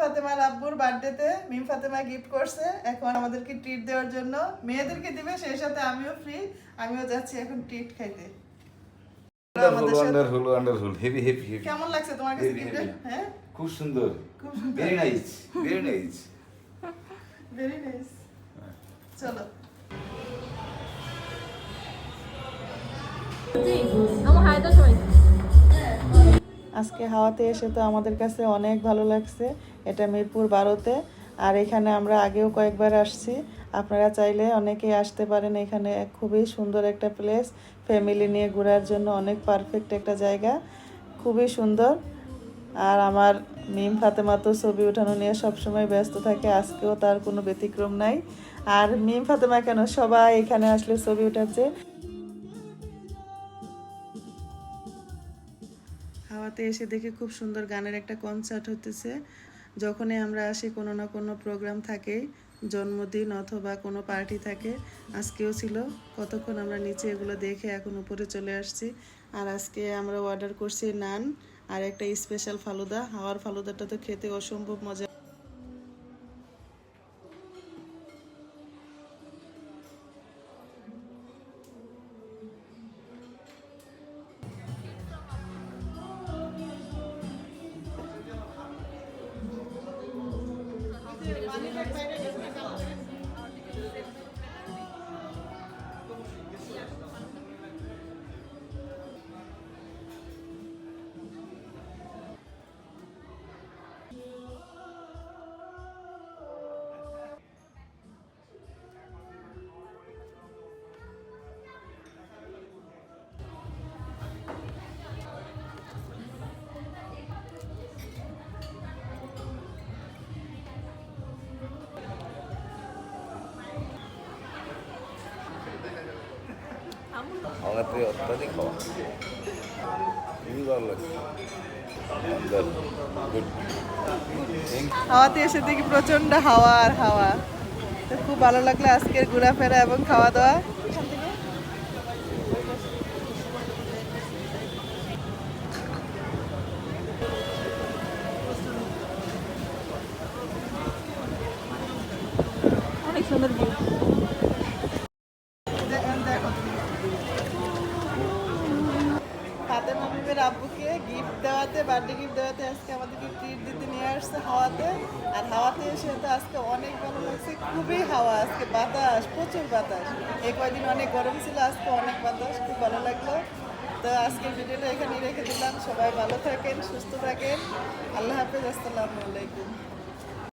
ফাতেমার আব্বুর বার্থডেতে মিম ফাতেমা গিফট করছে। এখন আমাদেরকে ট্রিট দেওয়ার জন্য। মেয়েদেরকে দিবে সেই সাথে আমিও ফ্রি আমিও যাচ্ছি এখন ট্রিট খাইতে। Wonderful wonderful heavy heavy heavy কেমন লাগছে তোমার কাছে Very গিফট হ্যাঁ? খুব সুন্দর। খুব সুন্দর। Very nice very nice very nice চলো। আজকে হাওয়াতে এসে তো আমাদের কাছে অনেক ভালো লাগছে। এটা মিরপুর বারোতে। আর এখানে আমরা আগেও কয়েকবার আসছি। আপনারা চাইলে অনেকেই আসতে পারেন এখানে। খুবই সুন্দর একটা প্লেস ফ্যামিলি নিয়ে ঘোরার জন্য অনেক পারফেক্ট একটা জায়গা। খুবই সুন্দর। আর আমার মিম ফাতেমা তো ছবি ওঠানো নিয়ে সবসময় ব্যস্ত থাকে। আজকেও তার কোনো ব্যতিক্রম নাই। আর মিম ফাতেমা কেন? সবাই এখানে আসলে ছবি উঠাচ্ছে। হাওয়াতে এসে দেখে খুব সুন্দর গানের একটা কনসার্ট হতেছে যখনই আমরা আসি কোনো না কোনো প্রোগ্রাম থাকে, জন্মদিন অথবা কোনো পার্টি থাকে, আজকেও ছিল। কতক্ষণ আমরা নিচে এগুলো দেখে এখন উপরে চলে আসছি। আর আজকে আমরা অর্ডার করছি নান আর একটা স্পেশাল ফালুদা। হাওয়ার ফালুদাটা তো খেতে অসম্ভব মজা বাইরে হাওয়াতে অত্যাধিক হওয়া। হাওয়াতে এসে দেখি প্রচণ্ড হাওয়া আর হাওয়া। তো খুব ভালো লাগল আজকের ঘোরাফেরা এবং খাওয়া দাওয়া। বিবের আব্বুকে গিফট দেওয়াতে বার্থডে গিফট দেওয়াতে আজকে আমাদেরকে ট্রিট দিতে নিয়ে আসছে হাওয়াতে। আর হাওয়াতে এসে তো আজকে অনেক ভালো লাগছে, খুবই হাওয়া আজকে, বাতাস, প্রচুর বাতাস। এই কয়দিন অনেক গরম ছিল, আজকে অনেক বাতাস, খুব ভালো লাগল। তো আজকের ভিডিওটা এখানেই রেখে দিলাম, সবাই ভালো থাকেন, সুস্থ থাকেন। আল্লাহ হাফেজ, আসসালামু আলাইকুম।